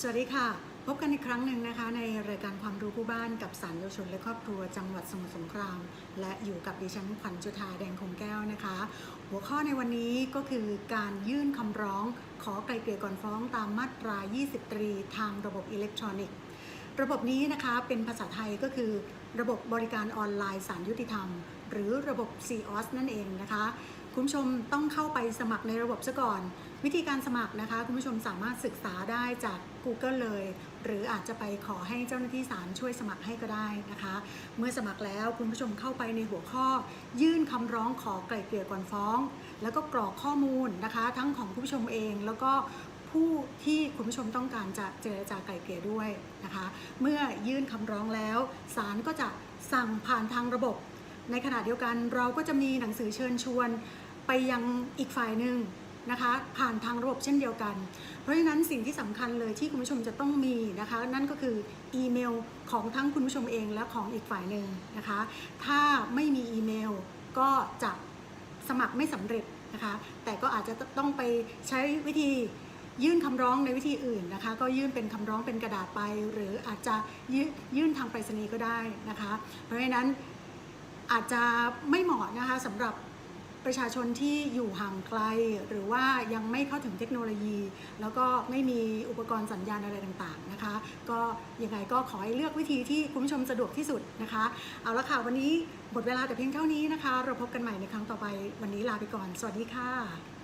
สวัสดีค่ะ พบกันอีกครั้งหนึ่งนะคะ ในรายการความรู้ผู้บ้านกับสารเยาวชนและครอบครัวจังหวัดสมุทรสงคราม และอยู่กับดิฉันขวัญจุธาแดงคงแก้วนะคะ หัวข้อในวันนี้ก็คือการยื่นคำร้อง ขอไกลเกลี่ยก่อนฟ้องตามมาตรา20ตรีทางระบบอิเล็กทรอนิกส์ ระบบนี้นะคะเป็นภาษาไทยก็คือ ระบบบริการออนไลน์สารยุติธรรม หรือระบบ COS นั่นเองนะคะ คุณผู้ชมต้องเข้าไปสมัครในระบบซะก่อน วิธีการสมัครนะคะ คุณผู้ชมสามารถศึกษาได้จาก Google เลย หรืออาจจะไปขอให้เจ้าหน้าที่ศาลช่วยสมัครให้ก็ได้นะคะ เมื่อสมัครแล้วคุณผู้ชมเข้าไปในหัวข้อ ยื่นคำร้องขอไกล่เกลี่ยก่อนฟ้อง แล้วก็กรอกข้อมูลนะคะ ทั้งของคุณผู้ชมเองแล้วก็ผู้ที่คุณผู้ชมต้องการจะเจรจาไกล่เกลี่ยด้วยนะคะ เมื่อยื่นคำร้องแล้วศาลก็จะสั่งผ่านทางระบบ ในขณะเดียวกันเราก็จะมีหนังสือเชิญชวน ไปยังอีกฝ่ายหนึ่งนะคะผ่านทางระบบเช่นเดียวกัน เพราะฉะนั้นสิ่งที่สำคัญเลยที่คุณผู้ชมจะต้องมีนะคะ นั่นก็คืออีเมลของทั้งคุณผู้ชมเองและของอีกฝ่ายหนึ่งนะคะ ถ้าไม่มีอีเมลก็จะสมัครไม่สำเร็จนะคะ แต่ก็อาจจะต้องไปใช้วิธียื่นคำร้องในวิธีอื่นนะคะ ก็ยื่นเป็นคำร้องเป็นกระดาษไป หรืออาจจะยื่นยื่นทางไปรษณีย์ก็ได้นะคะ เพราะฉะนั้นอาจจะไม่เหมาะนะคะสำหรับ ประชาชนที่อยู่ห่างไกล หรือว่ายังไม่เข้าถึงเทคโนโลยี แล้วก็ไม่มีอุปกรณ์สัญญาณอะไรต่างๆนะคะ ก็ยังไงก็ขอให้เลือกวิธีที่คุณผู้ชมสะดวกที่สุดนะคะ เอาละค่ะวันนี้หมดเวลาแต่เพียงเท่านี้นะคะ เราพบกันใหม่ในครั้งต่อไปวันนี้ลาไปก่อน สวัสดีค่ะ